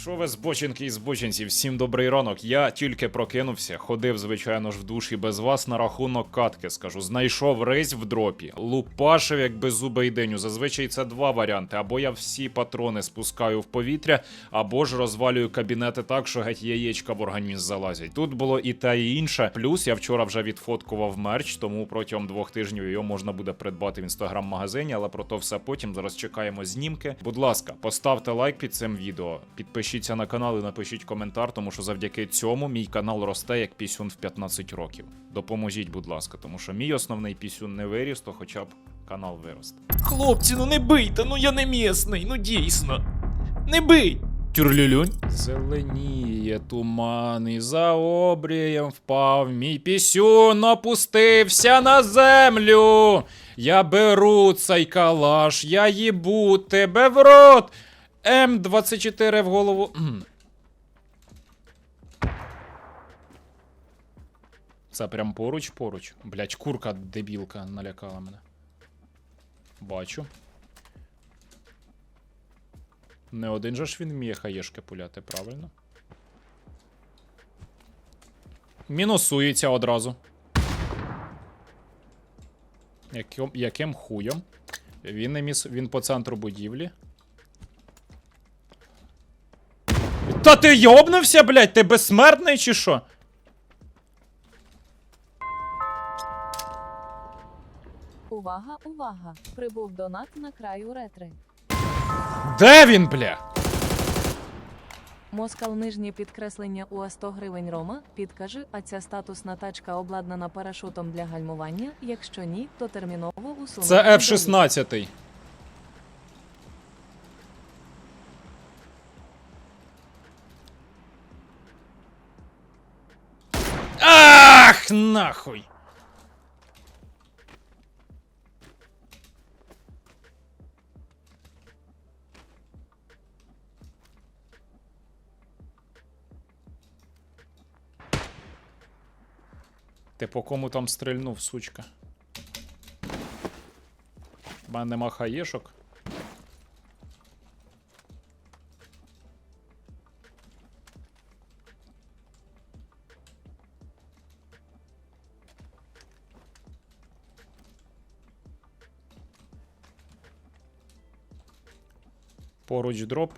Що ви збочинки і збочинці? Всім добрий ранок. Я тільки прокинувся, ходив, звичайно ж, в душі без вас на рахунок катки. Скажу, знайшов рейс в дропі, лупашив як беззубий деню. Зазвичай це два варіанти: або я всі патрони спускаю в повітря, або ж розвалюю кабінети так, що геть яєчка в організм залазять. Тут було і те, і інше. Плюс я вчора вже відфоткував мерч, тому протягом двох тижнів його можна буде придбати в інстаграм-магазині, але про то все потім. Зараз чекаємо знімки. Будь ласка, поставте лайк під цим відео, підпишіться на канал і напишіть коментар, тому що завдяки цьому мій канал росте як пісюн в 15 років. Допоможіть, будь ласка, тому що мій основний пісюн не виріс, то хоча б канал виросте. Хлопці, ну не бийте, ну я не місний, ну дійсно. Не бий! Тюрлюлюнь. Зеленіє туман, і за обрієм впав мій пісюн, опустився на землю. Я беру цей калаш, я їбу тебе в рот. М24 в голову. Це прям поруч поруч. Блять, курка дебілка налякала мене. Бачу. Не один же ж він вміє хаєшки пуляти, правильно? Мінусується одразу. Яким, яким хуєм? Він, не міс... він по центру будівлі. Та ти йобнувся, блядь? Ти безсмертний чи що? Увага, увага! Прибув донат на краю ретри. Де він, бля? Москал нижнє підкреслення УА 100 гривень Рома. Підкажи, а ця статусна тачка обладнана парашутом для гальмування. Якщо ні, то терміново усунути. Це недолік. F-16. Ах, нахуй! Ти по кому там стрельнув, сучка? У мене нема хаєшок. Поруч дроп.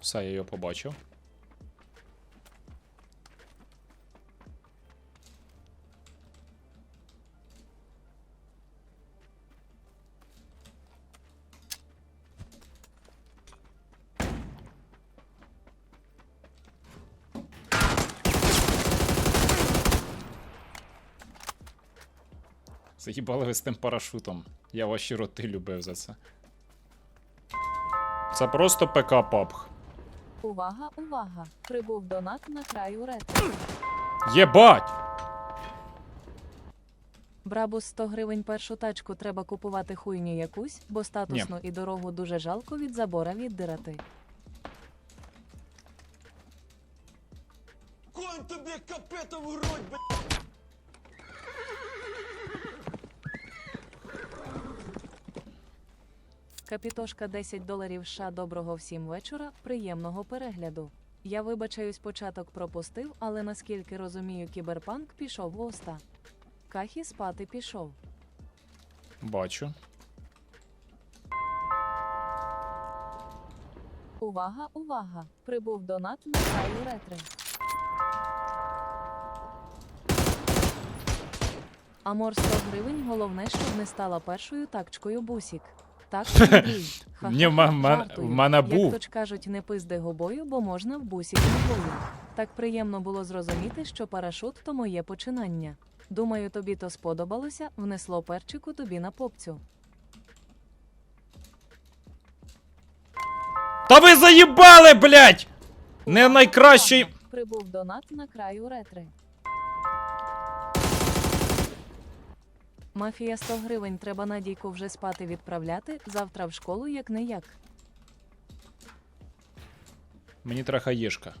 Все, я його побачив. Заїбали ви з тим парашутом. Я ваші роти любив за це. Це просто ПК папх. Увага, увага! Прибув донат на краю ретри. Єбать! Брабус 100 гривень першу тачку треба купувати хуйню якусь, бо статусну і дорогу дуже жалко від забора віддирати. Конь тобі капетом в грудь, бля! Капітошка 10 доларів США. Доброго всім вечора. Приємного перегляду. Я вибачаюсь, початок пропустив, але наскільки розумію, кіберпанк пішов в оста. Кахі спати пішов. Бачу. Увага, увага! Прибув донат на краю ретри. Амор 100 гривень. Головне, щоб не стала першою такчкою бусік. Так. Ха-ха, Ні, в жартую. мене Як то ж кажуть, не пизди губою, бо можна в бусік ногою. Так приємно було зрозуміти, що парашут то моє починання. Думаю, тобі то сподобалося, внесло перчику тобі на попцю. Та ви заїбали, блядь! Не найкращий. Прибув донат на краю ретри. Мафія 100 гривень. Треба Надійку вже спати відправляти. Завтра в школу як не як. Мені треба хаєшка.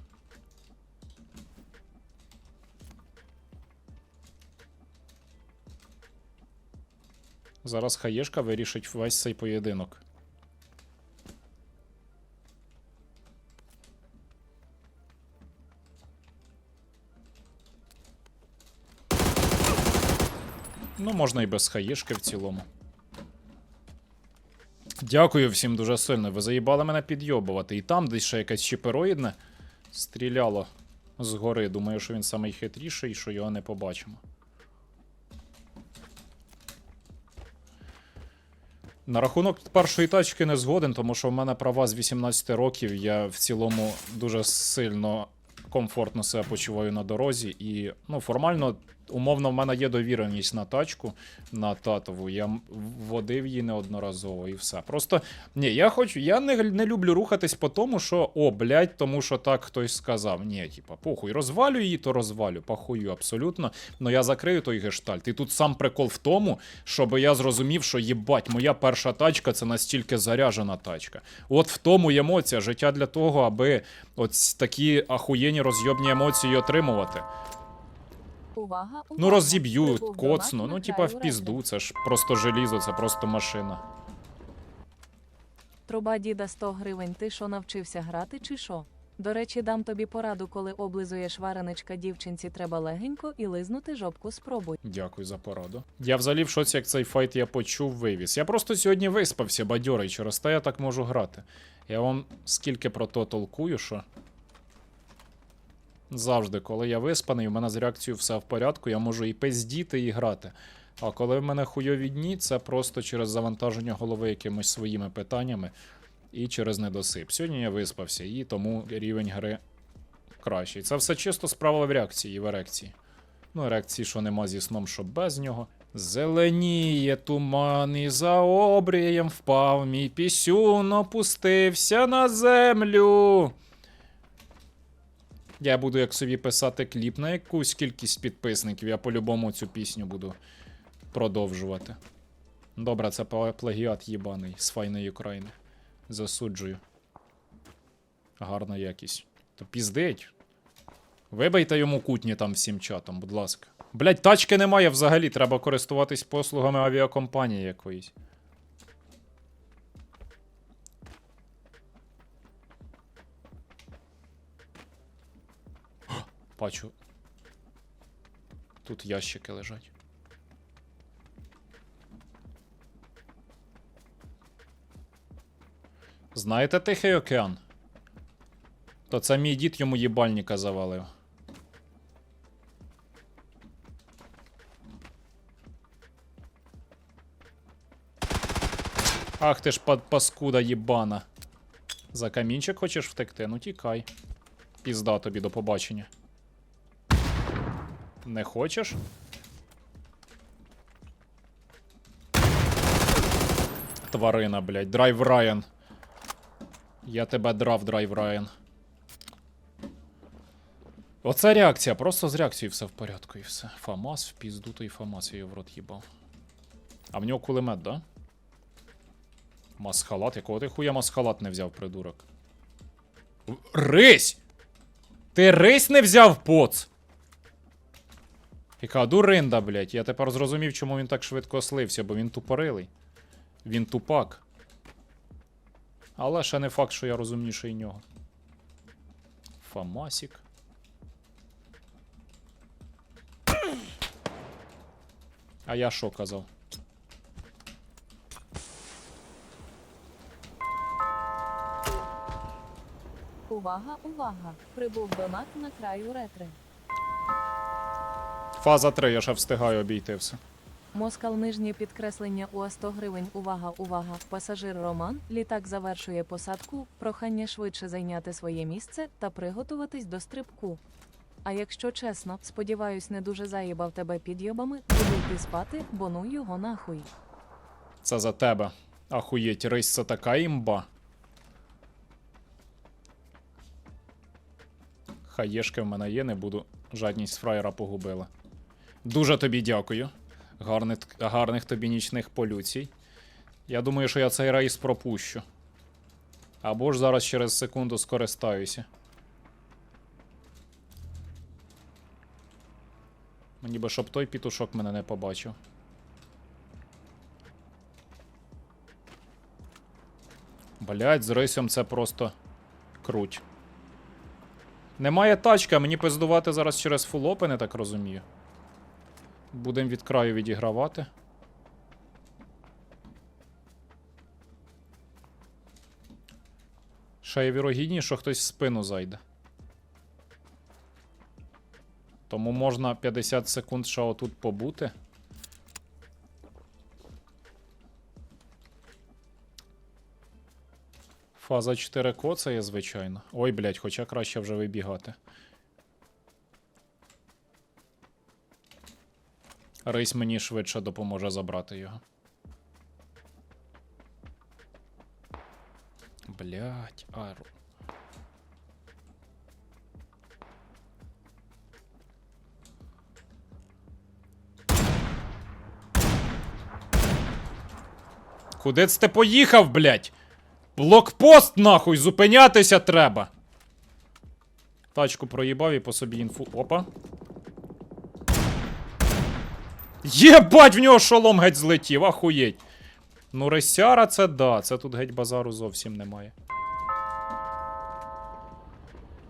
Зараз хаєшка вирішить весь цей поєдинок. Ну, можна і без хаєшки в цілому. Дякую всім дуже сильно. Ви заїбали мене підйобувати. І там десь ще якесь чіпероїдне стріляло згори. Думаю, що він самий хитріший, що його не побачимо. На рахунок першої тачки не згоден, тому що в мене права з 18 років. Я в цілому дуже сильно комфортно себе почуваю на дорозі. І ну, формально, умовно, в мене є довіреність на тачку на татову. Я водив її неодноразово і все. Просто ні, я хочу, я не, не люблю рухатись по тому, що о, блядь, тому що так хтось сказав. Ні, типа, похуй, розвалю її, то розвалю. Похую абсолютно. Но я закрию той гештальт. І тут сам прикол в тому, щоб я зрозумів, що їбать, моя перша тачка це настільки заряжена тачка. От в тому емоція. Життя для того, аби от такі ахуєнні розйобні емоції отримувати. Увага, увага. Ну розіб'ю, коцну, ну типа в пізду, це ж просто желізо, це просто машина. Труба діда 100 гривень. Ти що навчився грати чи що? До речі, дам тобі пораду, коли облизуєш вареничка дівчинці, треба легенько і лизнути жопку спробуй. Дякую за пораду. Я взагалі в шоці, як цей файт я почув, вивіз. Я просто сьогодні виспався бадьорий, через те я так можу грати. Я вам скільки про то толкую, що. Завжди, коли я виспаний, у мене з реакцією все в порядку, я можу і пиздіти, і грати. А коли в мене хуйові дні, це просто через завантаження голови якимись своїми питаннями і через недосип. Сьогодні я виспався, і тому рівень гри кращий. Це все чисто справа в реакції і в ерекції. Ну, ерекції, що нема зі сном, що без нього. Зеленіє туман і за обрієм впав мій пісюн, опустився на землю. Я буду як собі писати кліп на якусь кількість підписників. Я по-любому цю пісню буду продовжувати. Добре, це плагіат їбаний з файної України. Засуджую. Гарна якість. То піздить. Вибийте йому кутні там всім чатом, будь ласка. Блять, тачки немає взагалі, треба користуватись послугами авіакомпанії якоїсь. Бачу. Тут ящики лежать. Знаєте Тихий океан? То це мій дід йому їбальника завалив. Ах ти ж паскуда їбана. За камінчик хочеш втекти? Ну тікай. Пізда тобі до побачення. Не хочеш? Тварина, блядь. Драйв Райан. Я тебе драв, драйв Райан. Оце реакція, просто з реакцією все в порядку і все. Фамас в пізду, то і Фамас я в рот їбав. А в нього кулемет, да? Масхалат, якого ти хуя масхалат не взяв, придурок? Рись! Ти рись не взяв, поц! Яка дуринда, блядь. Я тепер зрозумів, чому він так швидко слився, бо він тупорилий. Він тупак. Але ще не факт, що я розумніший нього. Фамасік. А я що казав? Увага, увага! Прибув донат на краю ретри. Фаза 3, я ще встигаю обійти все. Москал нижнє підкреслення УА 100 гривень. Увага, увага! Пасажир Роман. Літак завершує посадку. Прохання швидше зайняти своє місце та приготуватись до стрибку. А якщо чесно, сподіваюсь, не дуже заїбав тебе підйобами, буду йти спати, бо ну його нахуй. Це за тебе. Ахуєть, рись це така імба. Хаєшки в мене є, не буду. Жадність фраєра погубила. Дуже тобі дякую. Гарних, гарних тобі нічних полюцій. Я думаю, що я цей рейс пропущу. Або ж зараз через секунду скористаюся. Мені би щоб той пітушок мене не побачив. Блять, з рисом це просто круть. Немає тачки, а мені пиздувати зараз через фулопи, не так розумію. Будемо від краю відігравати. Ще є вірогідність, що хтось в спину зайде. Тому можна 50 секунд ще отут побути. Фаза 4 коцає, звичайно. Ой, блядь, хоча краще вже вибігати. Рись мені швидше допоможе забрати його. Блять, ару. Куди це ти поїхав, блять? Блокпост нахуй, зупинятися треба. Тачку проїбав і по собі інфу. Опа. Єбать, в нього шолом геть злетів, ахуєть. Ну, ресяра це да, це тут геть базару зовсім немає.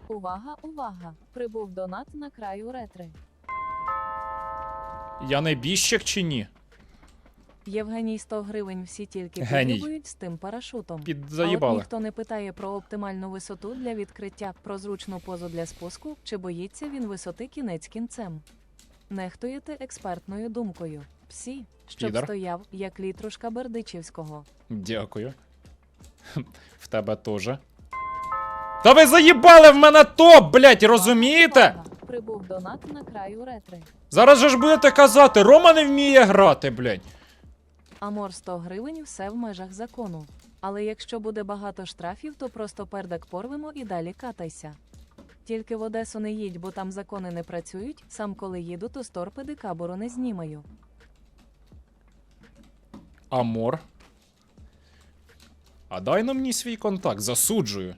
Увага, увага! Прибув донат на краю ретри. Я не чи ні? Євгеній 100 гривень всі тільки Геній. під'їбують з тим парашутом. А Підзаїбали. от ніхто не питає про оптимальну висоту для відкриття, про зручну позу для спуску, чи боїться він висоти кінець кінцем. Нехтуєте експертною думкою. Псі, щоб Підар. стояв, як літрушка Бердичівського. Дякую. В тебе теж. Та ви заїбали в мене топ, блять, розумієте? Прибув донат на краю ретри. Зараз же ж будете казати, Рома не вміє грати, блять. Амор 100 гривень все в межах закону. Але якщо буде багато штрафів, то просто пердак порвемо і далі катайся. Тільки в Одесу не їдь, бо там закони не працюють. Сам коли їду, то з кабуру не знімаю. Амор. А дай на мені свій контакт, засуджую.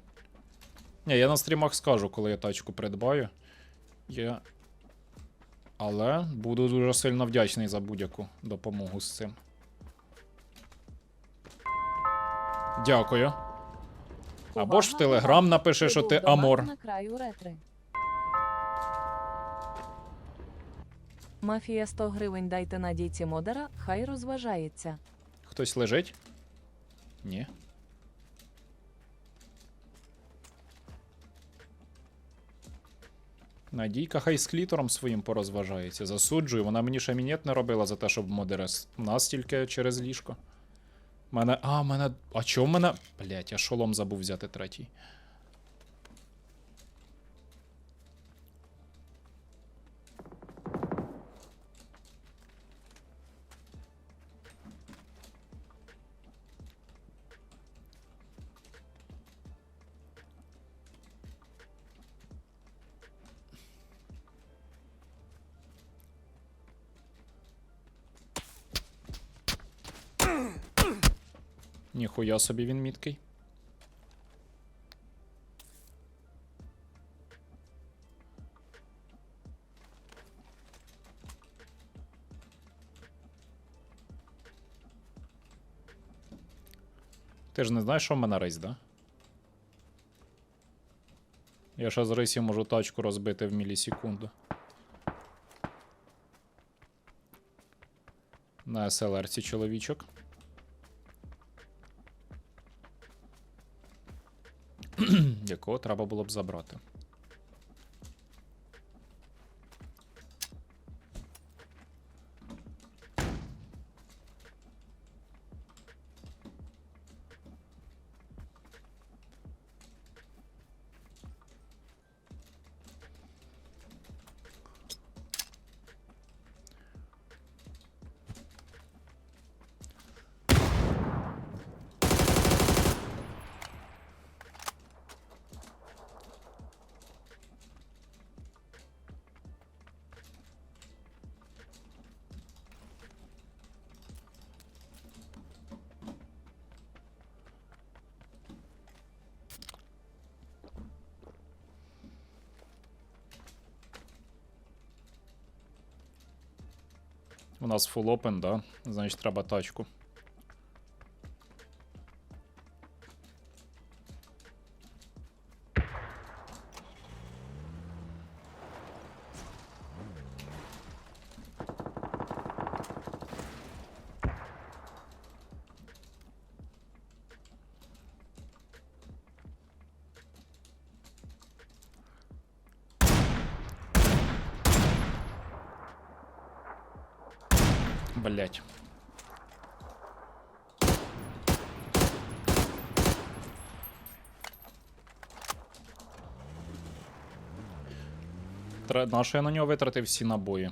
Ні, я на стрімах скажу, коли я тачку придбаю. Я. Але буду дуже сильно вдячний за будь-яку допомогу з цим. Дякую. Або ж в Телеграм напиши, що ти Амор. на краю ретри. Мафія 100 гривень дайте на дійці модера, хай розважається. Хтось лежить? Ні. Надійка хай з клітором своїм порозважається. Засуджую, вона мені ще мінет не робила за те, щоб модерес. У нас тільки через ліжко. Мене. А, мене. А чого в мене. Блять, я шолом забув взяти третій. Ніхуя собі він міткий. Ти ж не знаєш, що в мене рейс, да? Я ще з рейсів можу тачку розбити в мілісекунду. На СЛРці чоловічок. Якого треба було б забрати. У нас full open, да? Значить, треба тачку. Блять. На що я на нього витратив всі набої?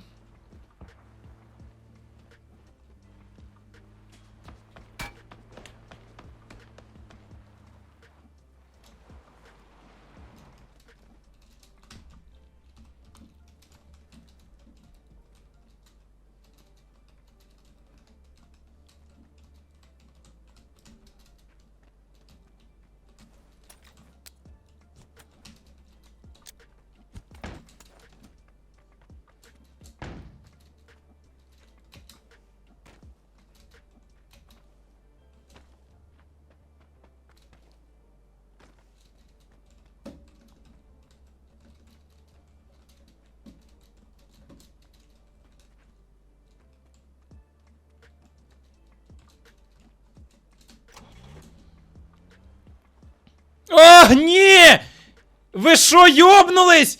Ви що, йобнулись?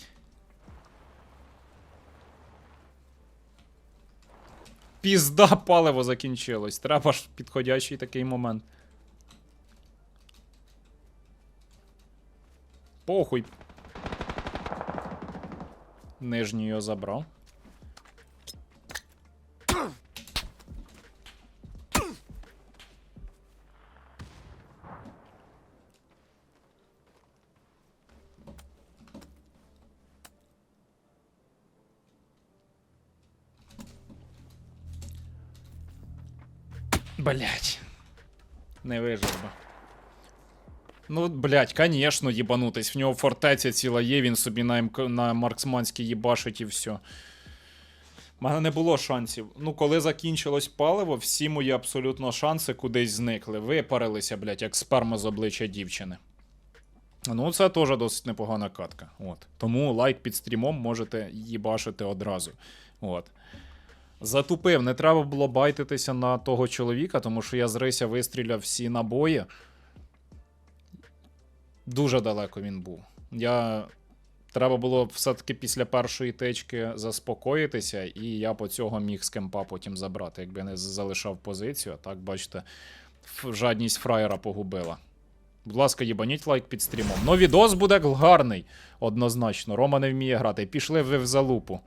Пізда паливо закінчилось. Треба ж підходящий такий момент. Похуй. Нижній його забрав. Блять. Не вижив би. Ну, блять, конечно, їбанутись. В нього фортеця ціла є, він собі на, МК... на марксманській їбашить і все. У мене не було шансів. Ну, коли закінчилось паливо, всі мої абсолютно шанси кудись зникли. Випарилися, блять, як сперма з обличчя дівчини. Ну, це теж досить непогана катка. От. Тому лайк під стрімом можете їбашити одразу. От. Затупив, не треба було байтитися на того чоловіка, тому що я з рися вистріляв всі набої. Дуже далеко він був. Я. Треба було все-таки після першої тички заспокоїтися, і я по цього міг з кемпа потім забрати, якби не залишав позицію. Так, бачите, жадність фраєра погубила. Будь ласка, їбаніть лайк під стрімом. Ну, відос буде гарний, однозначно. Рома не вміє грати. Пішли ви в залупу.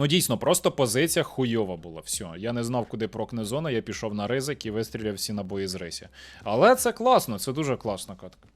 Ну, дійсно, просто позиція хуйова була. Все. Я не знав, куди прокне зона, я пішов на ризик і вистріляв всі набої з рисі. Але це класно, це дуже класна катка.